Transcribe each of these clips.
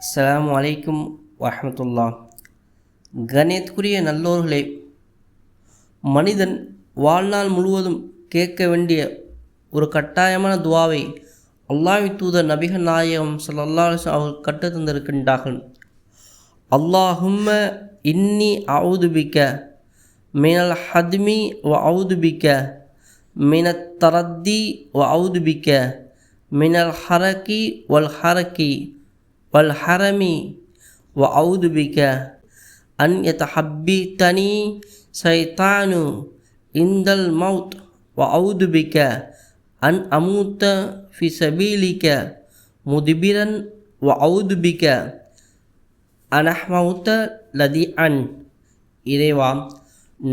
அஸ்லாம் வலைக்கும் வரஹமத்துல்லா கணியத்துக்குரிய நல்லோர்களே மனிதன் வாழ்நாள் முழுவதும் கேட்க வேண்டிய ஒரு கட்டாயமான துவாவை அல்லாஹ் தூதர் நபிகள் நாயகம் சல்லா அலைஹி வஸல்லம் அவர்கள் கற்றுத் தந்திருக்கின்றார்கள். அல்லாஹும்ம இன்னி அவுதுபிக்க மினல் ஹத்மி வ அவுதுபிக்க மினத் தரத்தி வ அவுதுபிக்க மினல் ஹரக்கி வல் ஹரக்கி வல் ஹரமி வ ஔதுபிக அன் யதஹப்பித்தனி சைத்தானு இந்தல் மவுத் வ ஔதுபிக அன் அமூத்த ஃபி சபீலிக்க முதிபிரன் வ ஔதுபிக அனஹ்மௌத்த லதி அன் இறைவா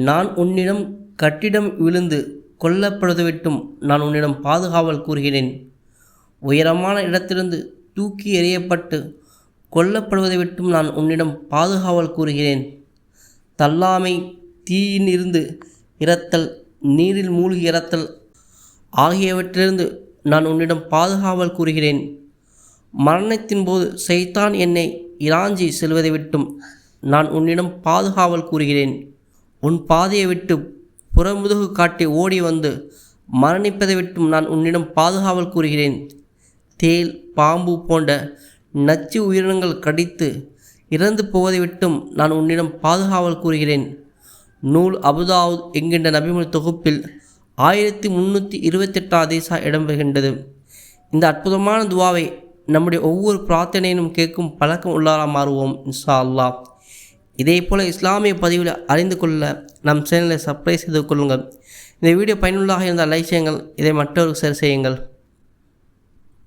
நான் உன்னிடம் கட்டிடம் விழுந்து கொல்லப்படுதுவிட்டும் நான் உன்னிடம் பாதுகாவல் கூறுகிறேன். உயரமான இடத்திலிருந்து தூக்கி எறியப்பட்டு கொல்லப்படுவதை விட்டும் நான் உன்னிடம் பாதுகாவல் கூறுகிறேன். தள்ளாமை தீயினிருந்து இருந்து இறத்தல் நீரில் மூழ்கி இறத்தல் ஆகியவற்றிலிருந்து நான் உன்னிடம் பாதுகாவல் கூறுகிறேன். மரணத்தின் போது சைத்தான் என்னை இராஞ்சி செல்வதை விட்டும் நான் உன்னிடம் பாதுகாவல் கூறுகிறேன். உன் பாதையை விட்டு புறமுதுகு காட்டி ஓடி வந்து மரணிப்பதை விட்டும் நான் உன்னிடம் பாதுகாவல் கூறுகிறேன். தேல் பாம்பு போன்ற நச்சு உயிரினங்கள் கடித்து இறந்து போவதை விட்டும் நான் உன்னிடம் பாதுகாவல் கூறுகிறேன். நூல் அபுதாவுத் என்கின்ற நபிமொழி தொகுப்பில் ஆயிரத்தி முந்நூற்றி இருபத்தெட்டாம் அதிசா இடம்பெறுகின்றது இந்த அற்புதமான துவாவை நம்முடைய ஒவ்வொரு பிரார்த்தனையிலும் கேட்கும் பழக்கம் உள்ளாராக மாறுவோம் இன்ஷா அல்லாஹ். இதே போல் இஸ்லாமிய பதிவில் அறிந்து கொள்ள நம் சேனலை சப்ஸ்கிரைப் செய்து கொள்ளுங்கள். இந்த வீடியோ பயனுள்ளதாக இருந்தால் லைக் செய்யுங்கள். இதை மற்றவருக்கு ஷேர் செய்யுங்கள்.